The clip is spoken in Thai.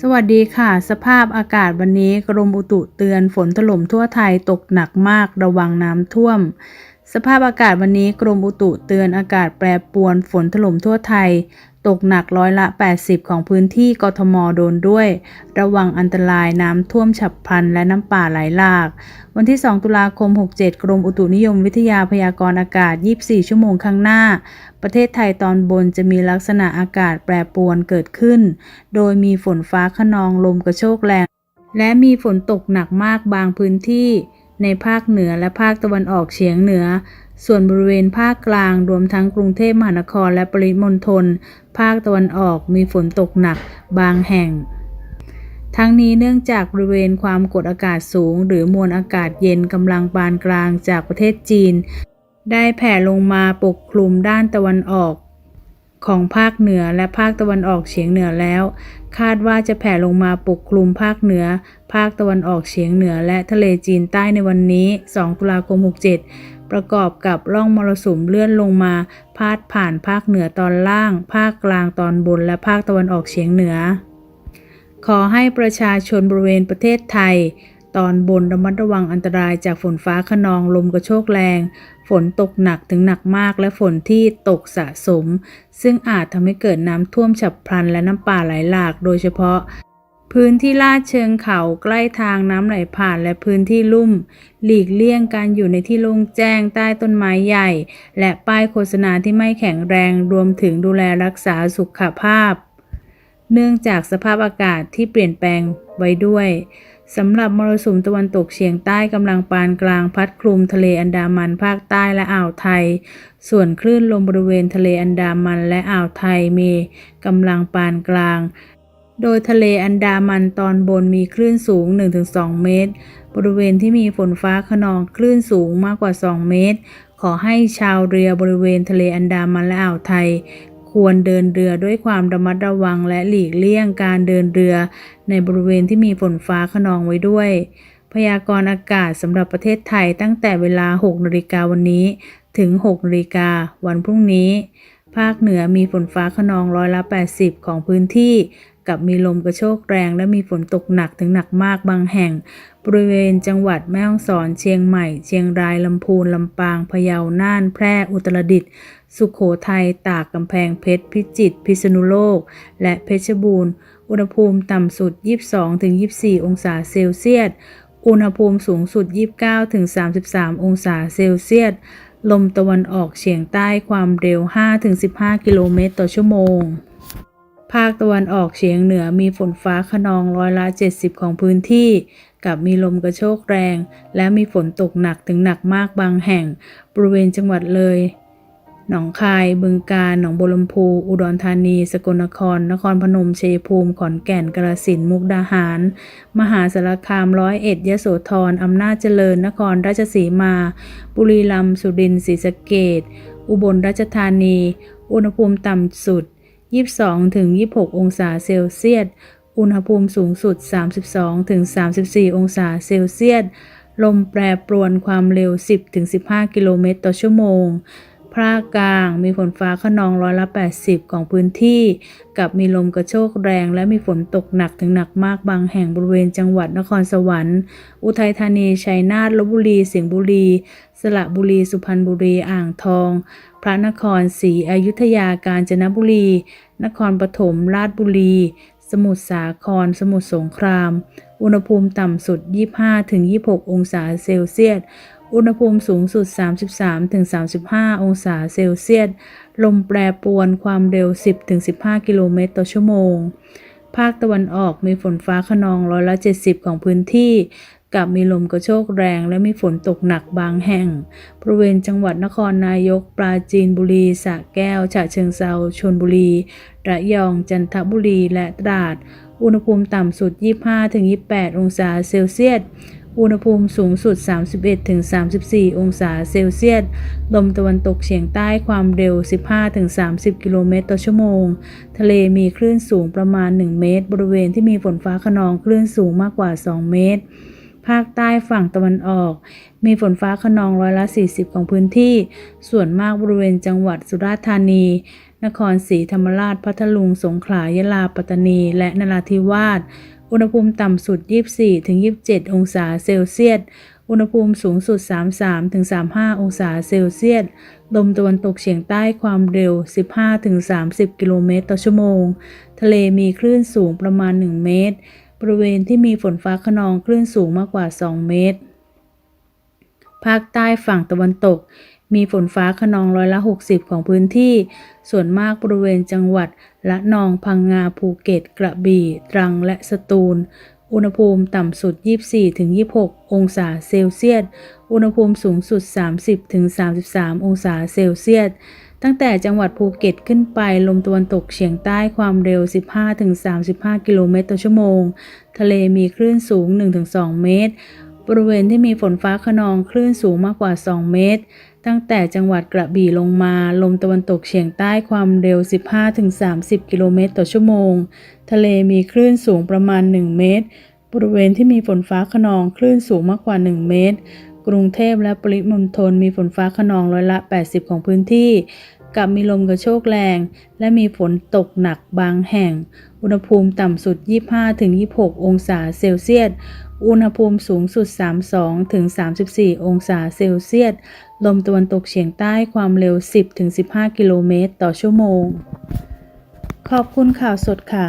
สวัสดีค่ะ สภาพอากาศวันนี้กรมอุตุเตือนฝนถล่มทั่วไทยตกหนักมากระวังน้ำท่วม สภาพอากาศวันนี้กรมอุตุเตือนอากาศแปรปรวนฝนถล่มทั่วไทย ตกหนักร้อยละ 80 ของพื้นที่กทมโดนด้วย ระวังอันตรายน้ำท่วมฉับพลันและน้ำป่าไหลหลาก วันที่ 2 ตุลาคม 67 กรมอุตุนิยมวิทยาพยากรณ์อากาศ 24 ชั่วโมงข้างหน้า ประเทศไทยตอนบนจะมีลักษณะอากาศแปรปรวนเกิดขึ้น โดยมีฝนฟ้าขนองลมกระโชกแรง และมีฝนตกหนักมากบางพื้นที่ ในภาคเหนือและภาคตะวันออกเฉียงเหนือ ส่วนบริเวณภาคกลางรวมทั้งกรุงเทพมหานครและปริมณฑลภาคตะวันออกมีฝนตกหนักบางแห่ง ทั้งนี้เนื่องจากบริเวณความกดอากาศสูง หรือมวลอากาศเย็นกำลังปานกลางจากประเทศจีน ได้แผ่ลงมาปกคลุมด้านตะวันออก ของภาคเหนือและภาคตะวันออกเฉียงเหนือแล้ว คาดว่าจะแผ่ลงมาปกคลุมภาคเหนือ ภาคตะวันออกเฉียงเหนือ และทะเลจีนใต้ในวันนี้ 2 ตุลาคม 67 ประกอบกับร่องมรสุมเลื่อนลงมา พาดผ่านภาคเหนือตอนล่าง ภาคกลางตอนบน และภาคตะวันออกเฉียงเหนือ ขอให้ประชาชนบริเวณประเทศไทย ตอนบนระมัดระวังอันตรายจากฝนฟ้าขนองลมกระโชกแรง ฝนตกหนักถึงหนักมากและฝนที่ตกสะสม ซึ่งอาจทำให้เกิดน้ำท่วมฉับพลันและน้ำป่าไหลหลากโดยเฉพาะ พื้นที่ลาดเชิงเขาใกล้ทางน้ำไหลผ่านและพื้นที่ลุ่ม หลีกเลี่ยงการอยู่ในที่โล่งแจ้งใต้ต้นไม้ใหญ่ และป้ายโฆษณาที่ไม่แข็งแรงรวมถึงดูแลรักษาสุขภาพ เนื่องจากสภาพอากาศที่เปลี่ยนแปลงไว้ด้วย สำหรับมรสุมตะวันตกเฉียงใต้กำลังปานกลางพัดคลุมทะเลอันดามันภาคใต้และอ่าวไทย ส่วนคลื่นลมบริเวณทะเลอันดามันและอ่าวไทยมีกำลังปานกลาง โดยทะเลอันดามันตอนบนมีคลื่นสูง 1-2 เมตร บริเวณที่มีฝนฟ้าขนองคลื่นสูงมากกว่า 2 เมตร ขอให้ชาวเรือบริเวณทะเลอันดามันและอ่าวไทย ควรเดินเรือด้วยความระมัดระวังและหลีกเลี่ยงการเดินเรือ ในบริเวณที่มีฝนฟ้าขนองไว้ด้วย พยากรณ์อากาศสำหรับประเทศไทยตั้งแต่เวลา 6นาฬิกาวันนี้ ถึง6นาฬิกาวันพรุ่งนี้ ภาคเหนือมีฝนฟ้าขนองร้อยละ 80 ของพื้นที่ กับมีลมกระโชกแรงและมีฝนตกหนักถึงหนักมากบางแห่ง บริเวณจังหวัดแม่ฮ่องสอนเชียงใหม่ เชียงรายลำพูนลำปางพะเยาน่านแพร่อุตรดิตถ์สุขโขทัยตากกำแพงเพชรพิจิตรพิษณุโลก และเพชรบูรณ์ อุณหภูมิต่ำสุด 22-24 องศาเซลเซียสอุณหภูมิสูงสุด 29-33 องศาเซลเซียสลมตะวันออกเฉียงใต้ความเร็ว 5-15 กิโลเมตรต่อชั่วโมง ภาคตะวันออกเฉียงเหนือมีฝนฟ้าขนองร้อยละ 70 ของพื้นที่ กับมีลมกระโชกแรง และมีฝนตกหนักถึงหนักมากบางแห่ง บริเวณจังหวัดเลย หนองคาย บึงกาฬ หนองบัวลำพู อุดรธานี สกลนคร นครพนม ชัยภูมิ ขอนแก่นกาฬสิน มุกดาหาร มหาสารคาม ร้อยเอ็ด ยโสธร อำนาจเจริญ นครราชสีมา บุรีรัมย์ สุรินทร์ ศรีสะเกษอุบลราชธานี อุณหภูมิต่ำสุด 22-26 องศาเซลเซียส อุณหภูมิสูงสุด 32-34 องศาเซลเซียส ลมแปรปรวนความเร็ว 10-15 กิโลเมตรต่อชั่วโมง ภาคกลาง มีฝนฟ้าขนองร้อยละ80 ของพื้นที่ กับมีลมกระโชกแรง และมีฝนตกหนักถึงหนักมากบางแห่งบริเวณจังหวัดนครสวรรค์ อุทัยธานี ชัยนาท ลบบุรี สิงห์บุรี สระบุรี สุพรรณบุรี อ่างทอง พระนครศรีอยุธยา กาญจนบุรี นครปฐม ราชบุรี สมุทรสาคร สมุทรสงคราม อุณหภูมิต่ำสุด 25-26 องศาเซลเซียส อุณหภูมิสูงสุด 33-35 องศาเซลเซียส ลมแปรปรวนความเร็ว 10-15 กิโลเมตรต่อชั่วโมง ภาคตะวันออกมีฝนฟ้าขนองร้อยละ 70 ของพื้นที่ กับมีลมกระโชกแรงและมีฝนตกหนักบางแห่ง บริเวณจังหวัดนครนายก ปราจีนบุรีสระแก้ว ฉะเชิงเทราชลบุรี ระยอง จันทบุรี และตราด อุณหภูมิต่ำสุด 25-28 องศาเซลเซียส อุณหภูมิสูงสุด 31-34 องศาเซลเซียส ลมตะวันตกเฉียงใต้ความเร็ว 15-30 กิโลเมตรต่อชั่วโมง ทะเลมีคลื่นสูงประมาณ 1 เมตร บริเวณที่มีฝนฟ้าขนองคลื่นสูงมากกว่า 2 เมตร ภาคใต้ฝั่งตะวันออก มีฝนฟ้าขนองร้อยละ 40 ของพื้นที่ ส่วนมากบริเวณจังหวัดสุราษฎร์ธานี นครศรีธรรมราช พัทลุง สงขลา ยะลา ปัตตานี และนราธิวาส อุณหภูมิต่ำสุด 24-27 องศาเซลเซียส อุณหภูมิสูงสุด 33-35 องศาเซลเซียส ลมตะวันตกเฉียงใต้ความเร็ว 15-30 กิโลเมตรต่อชั่วโมง ทะเลมีคลื่นสูงประมาณ 1 เมตร บริเวณที่มีฝนฟ้าขนองคลื่นสูงมากกว่า 2 เมตร ภาคใต้ฝั่งตะวันตก มีฝนฟ้าขนองร้อยละ 60 ของพื้นที่ ส่วนมากบริเวณจังหวัด ละนองพังงาภูเก็ต กระบี่ ตรังและสตูล อุณหภูมิต่ำสุด 24-26 องศาเซลเซียส อุณหภูมิสูงสุด 30-33 องศาเซลเซียส ตั้งแต่จังหวัดภูเก็ตขึ้นไป ลมตะวันตกเฉียงใต้ความเร็ว 15-35 กิโลเมตรต่อชั่วโมง ทะเลมีคลื่นสูง 1-2 เมตร บริเวณที่มีฝนฟ้าขนองคลื่นสูงมากกว่า 2 เมตร ตั้งแต่จังหวัดกระบี่ลงมาลมตะวันตกเฉียงใต้ความเร็ว 15-30 กิโลเมตรต่อชั่วโมง ทะเลมีคลื่นสูงประมาณ 1 เมตร บริเวณที่มีฝนฟ้าขนองคลื่นสูงมากกว่า 1 เมตร กรุงเทพและปริมณฑลมีฝนฟ้าขนองร้อยละ 80 ของพื้นที่ กับมีลมกระโชกแรง และมีฝนตกหนักบางแห่ง อุณหภูมิต่ำสุด 25-26 องศาเซลเซียส อุณหภูมิสูงสุด 32ถึง34 องศาเซลเซียส ลมตะวันตกเฉียงใต้ความเร็ว 10ถึง15 กิโลเมตรต่อชั่วโมง ขอบคุณข่าวสดค่ะ